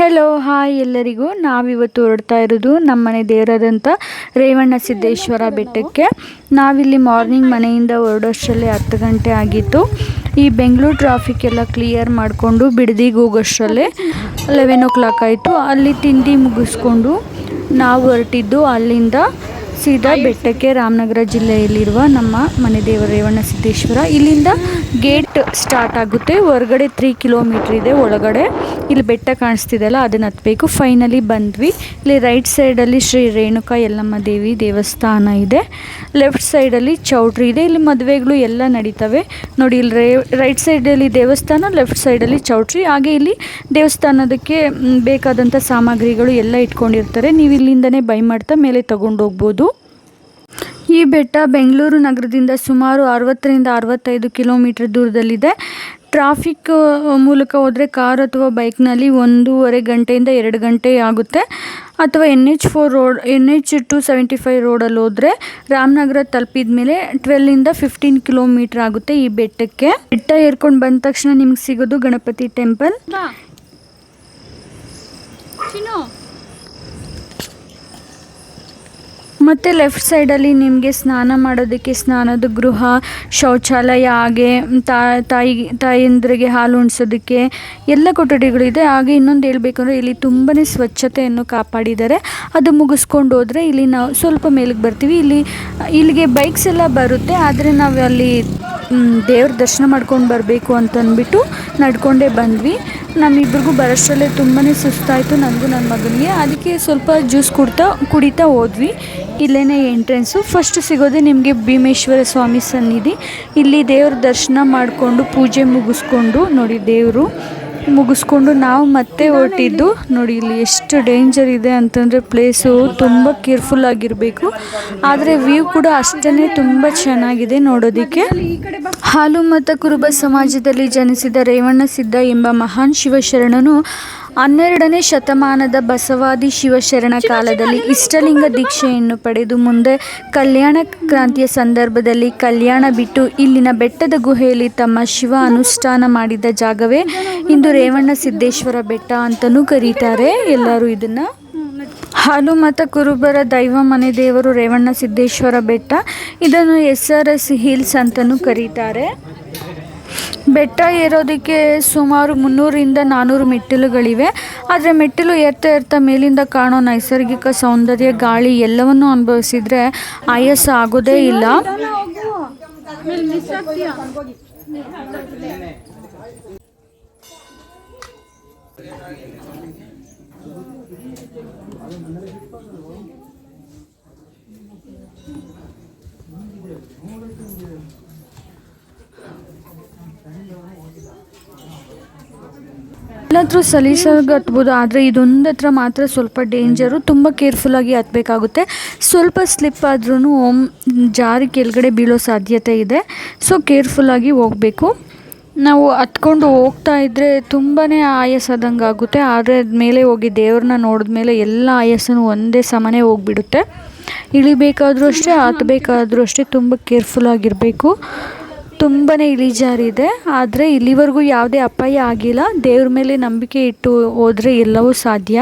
Hello hi ಎಲ್ಲರಿಗೂ. ನಾವಿವತ್ತು ಹೊರಡ್ತಾ ಇರೋದು ನಮ್ಮನೆ ದೇವರಾದಂಥ ರೇವಣ್ಣ ಸಿದ್ದೇಶ್ವರ ಬೆಟ್ಟಕ್ಕೆ. ನಾವಿಲ್ಲಿ ಮಾರ್ನಿಂಗ್ ಮನೆಯಿಂದ ಹೊರಡೋಷ್ಟರಲ್ಲಿ ಹತ್ತು ಗಂಟೆ ಆಗಿತ್ತು. ಈ ಬೆಂಗಳೂರು ಟ್ರಾಫಿಕ್ ಎಲ್ಲ ಕ್ಲಿಯರ್ ಮಾಡಿಕೊಂಡು ಬಿಡದಿಗೆ ಹೋಗೋಷ್ಟರಲ್ಲೇ ಲೆವೆನ್ ಓ ಕ್ಲಾಕ್ ಆಯಿತು. ಅಲ್ಲಿ ತಿಂಡಿ ಮುಗಿಸ್ಕೊಂಡು ನಾವು ಹೊರಟಿದ್ದು ಅಲ್ಲಿಂದ ಸೀದಾ ಬೆಟ್ಟಕ್ಕೆ ರಾಮನಗರ ಜಿಲ್ಲೆಯಲ್ಲಿರುವ ನಮ್ಮ ಮನೆ ದೇವರ ರೇವಣ್ಣ ಸಿದ್ದೇಶ್ವರ. ಇಲ್ಲಿಂದ ಗೇಟ್ ಸ್ಟಾರ್ಟ್ ಆಗುತ್ತೆ. ಹೊರಗಡೆ ತ್ರೀ ಕಿಲೋಮೀಟ್ರ್ ಇದೆ. ಒಳಗಡೆ ಇಲ್ಲಿ ಬೆಟ್ಟ ಕಾಣಿಸ್ತಿದೆಯಲ್ಲ ಅದನ್ನು ಹತ್ತಬೇಕು ಫೈನಲಿ ಬಂದ್ವಿ. ಇಲ್ಲಿ ರೈಟ್ ಸೈಡಲ್ಲಿ ಶ್ರೀ ರೇಣುಕಾ ಯಲ್ಲಮ್ಮ ದೇವಿ ದೇವಸ್ಥಾನ ಇದೆ. ಲೆಫ್ಟ್ ಸೈಡಲ್ಲಿ ಚೌಟ್ರಿ ಇದೆ. ಇಲ್ಲಿ ಮದುವೆಗಳು ಎಲ್ಲ ನಡೀತವೆ. ನೋಡಿ ಇಲ್ಲಿ ರೇ ರೈಟ್ ಸೈಡಲ್ಲಿ ದೇವಸ್ಥಾನ ಲೆಫ್ಟ್ ಸೈಡಲ್ಲಿ ಚೌಟ್ರಿ. ಹಾಗೆ ಇಲ್ಲಿ ದೇವಸ್ಥಾನದಕ್ಕೆ ಬೇಕಾದಂಥ ಸಾಮಗ್ರಿಗಳು ಎಲ್ಲ ಇಟ್ಕೊಂಡಿರ್ತಾರೆ. ನೀವು ಇಲ್ಲಿಂದನೇ ಬೈ ಮಾಡ್ತಾ ಮೇಲೆ ತಗೊಂಡು ಹೋಗ್ಬೋದು ಈ ಬೆಟ್ಟ ಬೆಂಗಳೂರು ನಗರದಿಂದ ಸುಮಾರು ಅರವತ್ತರಿಂದ ಅರವತ್ತೈದು ಕಿಲೋಮೀಟರ್ ದೂರದಲ್ಲಿದೆ. ಟ್ರಾಫಿಕ್ ಮೂಲಕ ಹೋದರೆ ಕಾರ್ ಅಥವಾ ಬೈಕ್ನಲ್ಲಿ ಒಂದೂವರೆ ಗಂಟೆಯಿಂದ ಎರಡು ಗಂಟೆ ಆಗುತ್ತೆ. ಅಥವಾ N H four road N H two seventy five ರೋಡಲ್ಲಿ ಹೋದರೆ ರಾಮನಗರ ತಲುಪಿದ ಮೇಲೆ ಟ್ವೆಲ್ಲಿಂದ ಫಿಫ್ಟೀನ್ ಕಿಲೋಮೀಟ್ರ್ ಆಗುತ್ತೆ ಈ ಬೆಟ್ಟಕ್ಕೆ. ಬೆಟ್ಟ ಏರ್ಕೊಂಡು ಬಂದ ತಕ್ಷಣ ನಿಮ್ಗೆ ಸಿಗೋದು ಗಣಪತಿ ಟೆಂಪಲ್. ಮತ್ತು ಲೆಫ್ಟ್ ಸೈಡಲ್ಲಿ ನಿಮಗೆ ಸ್ನಾನ ಮಾಡೋದಕ್ಕೆ ಸ್ನಾನದ ಗೃಹ, ಶೌಚಾಲಯ, ಹಾಗೆ ತಾಯಿ, ತಾಯಂದ್ರಿಗೆ ಹಾಲು ಉಣಿಸೋದಕ್ಕೆ ಎಲ್ಲ ಕೊಠಡಿಗಳಿದೆ ಹಾಗೆ ಇನ್ನೊಂದು ಹೇಳ್ಬೇಕಂದ್ರೆ ಇಲ್ಲಿ ತುಂಬಾ ಸ್ವಚ್ಛತೆಯನ್ನು ಕಾಪಾಡಿದ್ದಾರೆ. ಅದು ಮುಗಿಸ್ಕೊಂಡು ಹೋದರೆ ಇಲ್ಲಿ ನಾವು ಸ್ವಲ್ಪ ಮೇಲಕ್ಕೆ ಬರ್ತೀವಿ. ಇಲ್ಲಿ, ಇಲ್ಲಿಗೆ ಬೈಕ್ಸ್ ಎಲ್ಲ ಬರುತ್ತೆ. ಆದರೆ ನಾವು ಅಲ್ಲಿ ದೇವ್ರ ದರ್ಶನ ಮಾಡ್ಕೊಂಡು ಬರಬೇಕು ಅಂತಂದ್ಬಿಟ್ಟು ನಡ್ಕೊಂಡೇ ಬಂದ್ವಿ. ನಮ್ಮಿಬ್ರಿಗೂ ಬರೋಷ್ಟರಲ್ಲೇ ತುಂಬಾ ಸುಸ್ತಾಯಿತು ನನಗೂ ನನ್ನ ಮಗನಿಗೆ. ಅದಕ್ಕೆ ಸ್ವಲ್ಪ ಜ್ಯೂಸ್ ಕುಡ್ತಾ ಕುಡಿತಾ ಹೋದ್ವಿ. ಇಲ್ಲೇ ಎಂಟ್ರೆನ್ಸು. ಫಸ್ಟ್ ಸಿಗೋದೇ ನಿಮಗೆ ಭೀಮೇಶ್ವರ ಸ್ವಾಮಿ ಸನ್ನಿಧಿ. ಇಲ್ಲಿ ದೇವ್ರ ದರ್ಶನ ಮಾಡಿಕೊಂಡು ಪೂಜೆ ಮುಗಿಸ್ಕೊಂಡು ನೋಡಿ ದೇವರು ಮುಗಿಸ್ಕೊಂಡು ನಾವು ಮತ್ತೆ ಹೊರಟಿದ್ದು. ನೋಡಿ ಇಲ್ಲಿ ಎಷ್ಟು ಡೇಂಜರ್ ಇದೆ ಅಂತಂದರೆ ಪ್ಲೇಸು ತುಂಬ ಕೇರ್ಫುಲ್ ಆಗಿರಬೇಕು. ಆದರೆ ವ್ಯೂ ಕೂಡ ಅಷ್ಟೇ ತುಂಬ ಚೆನ್ನಾಗಿದೆ ನೋಡೋದಕ್ಕೆ. ಹಾಲು ಮತ ಕುರುಬ ಸಮಾಜದಲ್ಲಿ ಜನಿಸಿದ ರೇವಣ್ಣ ಸಿದ್ಧ ಎಂಬ ಮಹಾನ್ ಶಿವಶರಣನು ಹನ್ನೆರಡನೇ ಶತಮಾನದ ಬಸವಾದಿ ಶಿವಶರಣ ಕಾಲದಲ್ಲಿ ಇಷ್ಟಲಿಂಗ ದೀಕ್ಷೆಯನ್ನು ಪಡೆದು ಮುಂದೆ ಕಲ್ಯಾಣ ಕ್ರಾಂತಿಯ ಸಂದರ್ಭದಲ್ಲಿ ಕಲ್ಯಾಣ ಬಿಟ್ಟು ಇಲ್ಲಿನ ಬೆಟ್ಟದ ಗುಹೆಯಲ್ಲಿ ತಮ್ಮ ಶಿವ ಅನುಷ್ಠಾನ ಮಾಡಿದ ಜಾಗವೇ ಇಂದು ರೇವಣ್ಣ ಸಿದ್ದೇಶ್ವರ ಬೆಟ್ಟ ಅಂತಲೂ ಕರೀತಾರೆ. ಎಲ್ಲರೂ ಇದನ್ನು ಹಾಲು ಮತ್ತು ಕುರುಬರ ದೈವ ಮನೆ ದೇವರು ರೇವಣ್ಣ ಸಿದ್ದೇಶ್ವರ ಬೆಟ್ಟ. ಇದನ್ನು ಎಸ್ ಆರ್ ಎಸ್ ಹಿಲ್ಸ್ ಅಂತಲೂ ಕರೀತಾರೆ. ಬೆಟ್ಟ ಏರೋದಕ್ಕೆ ಸುಮಾರು ಮುನ್ನೂರಿಂದ ನಾನ್ನೂರು ಮೆಟ್ಟಿಲುಗಳಿವೆ. ಆದರೆ ಮೆಟ್ಟಿಲು ಏರ್ತಾ ಏರ್ತಾ ಮೇಲಿಂದ ಕಾಣೋ ನೈಸರ್ಗಿಕ ಸೌಂದರ್ಯ, ಗಾಳಿ ಎಲ್ಲವನ್ನೂ ಅನುಭವಿಸಿದ್ರೆ ಆಯಾಸ ಆಗೋದೇ ಇಲ್ಲ. ಎಲ್ಲಾದ್ರೂ ಸಲೀಸಾಗಿ ಹತ್ಬೋದು ಆದರೆ ಇದೊಂದು ಹತ್ರ ಮಾತ್ರ ಸ್ವಲ್ಪ ಡೇಂಜರು ತುಂಬ ಕೇರ್ಫುಲ್ಲಾಗಿ ಹತ್ಬೇಕಾಗುತ್ತೆ. ಸ್ವಲ್ಪ ಸ್ಲಿಪ್ ಆದ್ರೂ ಜಾರಿ ಕೆಳಗಡೆ ಬೀಳೋ ಸಾಧ್ಯತೆ ಇದೆ. ಸೊ ಕೇರ್ಫುಲ್ಲಾಗಿ ಹೋಗಬೇಕು. ನಾವು ಹತ್ಕೊಂಡು ಹೋಗ್ತಾ ಇದ್ದರೆ ತುಂಬಾ ಆಯಾಸದಂಗೆ ಆಗುತ್ತೆ. ಆದರೆ ಮೇಲೆ ಹೋಗಿ ದೇವ್ರನ್ನ ನೋಡಿದ್ಮೇಲೆ ಎಲ್ಲ ಆಯಾಸನೂ ಒಂದೇ ಸಮನೆ ಹೋಗ್ಬಿಡುತ್ತೆ. ಇಳಿಬೇಕಾದ್ರೂ ಅಷ್ಟೇ, ಹತ್ಬೇಕಾದ್ರೂ ಅಷ್ಟೇ ತುಂಬ ಕೇರ್ಫುಲ್ಲಾಗಿರಬೇಕು ತುಂಬಾ ಇಳಿಜಾರಿದೆ ಆದರೆ ಇಲ್ಲಿವರೆಗೂ ಯಾವುದೇ ಅಪಾಯ ಆಗಿಲ್ಲ. ದೇವ್ರ ಮೇಲೆ ನಂಬಿಕೆ ಇಟ್ಟು ಹೋದರೆ ಎಲ್ಲವೂ ಸಾಧ್ಯ.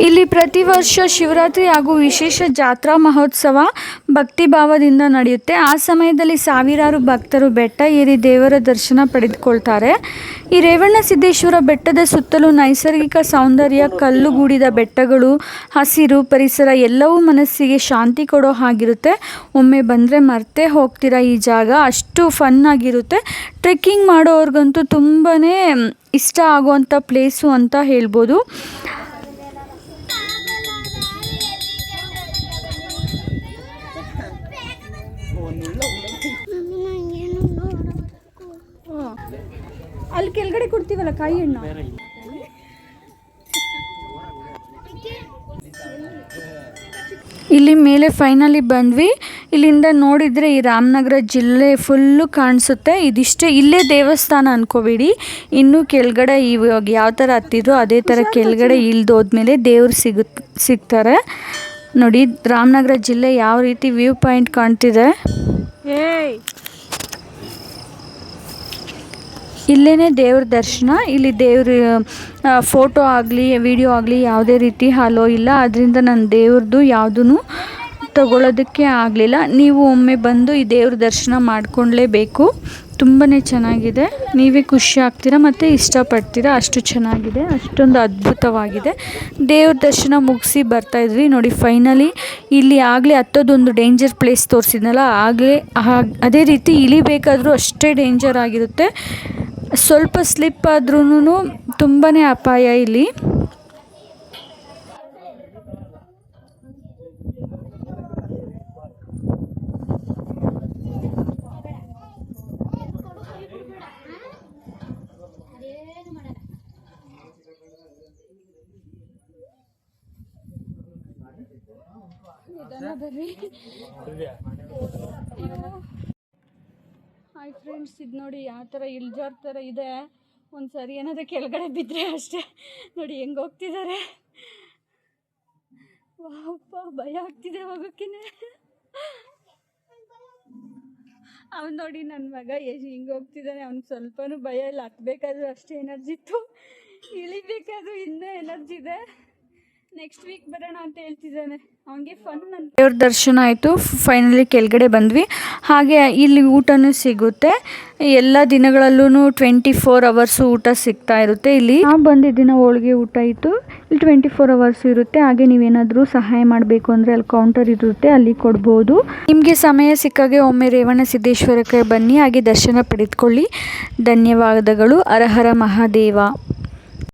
ಇಲ್ಲಿ ಪ್ರತಿ ವರ್ಷ ಶಿವರಾತ್ರಿ ಹಾಗೂ ವಿಶೇಷ ಜಾತ್ರಾ ಮಹೋತ್ಸವ ಭಕ್ತಿ ಭಾವದಿಂದ ನಡೆಯುತ್ತೆ. ಆ ಸಮಯದಲ್ಲಿ ಸಾವಿರಾರು ಭಕ್ತರು ಬೆಟ್ಟ ಏರಿ ದೇವರ ದರ್ಶನ ಪಡೆದುಕೊಳ್ತಾರೆ. ಈ ರೇವಣ್ಣ ಸಿದ್ದೇಶ್ವರ ಬೆಟ್ಟದ ಸುತ್ತಲೂ ನೈಸರ್ಗಿಕ ಸೌಂದರ್ಯ, ಕಲ್ಲುಗೂಡಿದ ಬೆಟ್ಟಗಳು, ಹಸಿರು ಪರಿಸರ ಎಲ್ಲವೂ ಮನಸ್ಸಿಗೆ ಶಾಂತಿ ಕೊಡೋ ಹಾಗಿರುತ್ತೆ. ಒಮ್ಮೆ ಬಂದರೆ ಮರ್ತೇ ಹೋಗ್ತೀರಾ ಈ ಜಾಗ. ಅಷ್ಟು ಫನ್ ಆಗಿರುತ್ತೆ. ಟ್ರೆಕ್ಕಿಂಗ್ ಮಾಡೋರ್ಗಂತೂ ತುಂಬಾ ಇಷ್ಟ ಆಗುವಂಥ ಪ್ಲೇಸು ಅಂತ ಹೇಳ್ಬೋದು. ಅಲ್ಲಿ ಕೆಳಗಡೆ ಕೊಡ್ತೀವಲ್ಲ ಕಾಯಿ ಹಣ್ಣು? ಇಲ್ಲಿ ಮೇಲೆ ಫೈನಲಿ ಬಂದ್ವಿ. ಇಲ್ಲಿಂದ ನೋಡಿದರೆ ಈ ರಾಮನಗರ ಜಿಲ್ಲೆ ಫುಲ್ಲು ಕಾಣಿಸುತ್ತೆ. ಇದಿಷ್ಟೇ ಇಲ್ಲೇ ದೇವಸ್ಥಾನ ಅನ್ಕೋಬೇಡಿ. ಇನ್ನೂ ಕೆಳಗಡೆ ಇವಾಗ ಯಾವ ಥರ ಹತ್ತಿದ್ರು ಅದೇ ಥರ ಕೆಳಗಡೆ ಇಳ್ದೋದ್ಮೇಲೆ ದೇವ್ರು ಸಿಗು ಸಿಗ್ತಾರೆ. ನೋಡಿ ರಾಮನಗರ ಜಿಲ್ಲೆ ಯಾವ ರೀತಿ ವ್ಯೂ ಪಾಯಿಂಟ್ ಕಾಣ್ತಿದೆ. ಇಲ್ಲೇ ದೇವ್ರ ದರ್ಶನ, ಇಲ್ಲಿ ದೇವ್ರ ಫೋಟೋ ಆಗಲಿ ವಿಡಿಯೋ ಆಗಲಿ ಯಾವುದೇ ರೀತಿ ಹಲೋ ಇಲ್ಲ. ಅದರಿಂದ ನಾನು ದೇವ್ರದ್ದು ಯಾವುದೂ ತಗೊಳ್ಳೋದಕ್ಕೆ ಆಗಲಿಲ್ಲ. ನೀವು ಒಮ್ಮೆ ಬಂದು ಈ ದೇವ್ರ ದರ್ಶನ ಮಾಡಿಕೊಳ್ಳೇಬೇಕು ತುಂಬಾ ಚೆನ್ನಾಗಿದೆ. ನೀವೇ ಖುಷಿ ಆಗ್ತೀರಾ ಮತ್ತು ಇಷ್ಟಪಡ್ತೀರಾ? ಅಷ್ಟು ಚೆನ್ನಾಗಿದೆ, ಅಷ್ಟೊಂದು ಅದ್ಭುತವಾಗಿದೆ. ದೇವ್ರ ದರ್ಶನ ಮುಗಿಸಿ ಬರ್ತಾಯಿದ್ವಿ ನೋಡಿ ಫೈನಲಿ ಇಲ್ಲಿ ಆಗಲೇ ಹತ್ತೋದೊಂದು ಡೇಂಜರ್ ಪ್ಲೇಸ್ ತೋರಿಸಿದ್ನಲ್ಲ, ಆಗಲೇ ಅದೇ ರೀತಿ ಇಳಿಬೇಕಾದರೂ ಅಷ್ಟೇ ಡೇಂಜರ್ ಆಗಿರುತ್ತೆ. ಸ್ವಲ್ಪ ಸ್ಲಿಪ್ ಆದ್ರೂ ತುಂಬಾ ಅಪಾಯ ಇಲ್ಲಿ. ಹಾಯ್ ಫ್ರೆಂಡ್ಸ್ ಇದು ನೋಡಿ ಯಾವ ಥರ ಇಲ್ಜಾರ್ ಥರ ಇದೆ. ಒಂದು ಸರಿ ಏನಾದರೂ ಕೆಳಗಡೆ ಬಿದ್ದರೆ ಅಷ್ಟೇ. ನೋಡಿ ಹೆಂಗೆ ಹೋಗ್ತಿದ್ದಾರೆ ವಾಪ್ಪ ಭಯ ಆಗ್ತಿದೆ ಹೋಗೋಕ್ಕೇ ಅವ್ನು ನೋಡಿ ನನ್ನ ಮಗ ಎಷ್ಟು ಹಿಂಗೆ ಹೋಗ್ತಿದ್ದಾನೆ ಅವ್ನಿಗೆ ಸ್ವಲ್ಪನೂ ಭಯ ಇಲ್ಲ. ಹತ್ಬೇಕಾದ್ರೂ ಅಷ್ಟೇ ಎನರ್ಜಿ ಇತ್ತು. ಇಳಿಬೇಕಾದ್ರೂ ಇನ್ನೂ ಎನರ್ಜಿ ಇದೆ. ನೆಕ್ಸ್ಟ್ ವೀಕ್ ಬರೋಣ ಅಂತ ಹೇಳ್ತಿದ್ದಾನೆ. ಅವನಿಗೆ ಫನ್ ದೇವ್ರ ದರ್ಶನ ಆಯಿತು. ಫೈನಲಿ ಕೆಳಗಡೆ ಬಂದ್ವಿ. ಹಾಗೆ ಇಲ್ಲಿ ಊಟನೂ ಸಿಗುತ್ತೆ. ಎಲ್ಲ ದಿನಗಳಲ್ಲೂ ಟ್ವೆಂಟಿ ಫೋರ್ ಅವರ್ಸು ಊಟ ಸಿಗ್ತಾ ಇರುತ್ತೆ ಇಲ್ಲಿ. ನಾವು ಬಂದಿದ್ದಿನ ಹೋಳಿಗೆ ಊಟ ಇತ್ತು. ಇಲ್ಲಿ ಟ್ವೆಂಟಿ ಫೋರ್ ಅವರ್ಸ್ ಇರುತ್ತೆ. ಹಾಗೆ ನೀವೇನಾದರೂ ಸಹಾಯ ಮಾಡಬೇಕು ಅಂದರೆ ಅಲ್ಲಿ ಕೌಂಟರ್ ಇರುತ್ತೆ. ಅಲ್ಲಿ ಕೊಡ್ಬೋದು. ನಿಮಗೆ ಸಮಯ ಸಿಕ್ಕಾಗೆ ಒಮ್ಮೆ ರೇವಣ ಸಿದ್ದೇಶ್ವರಕ್ಕೆ ಬನ್ನಿ. ಹಾಗೆ ದರ್ಶನ ಪಡೆದುಕೊಳ್ಳಿ. ಧನ್ಯವಾದಗಳು. ಹರ ಹರ ಮಹಾದೇವ.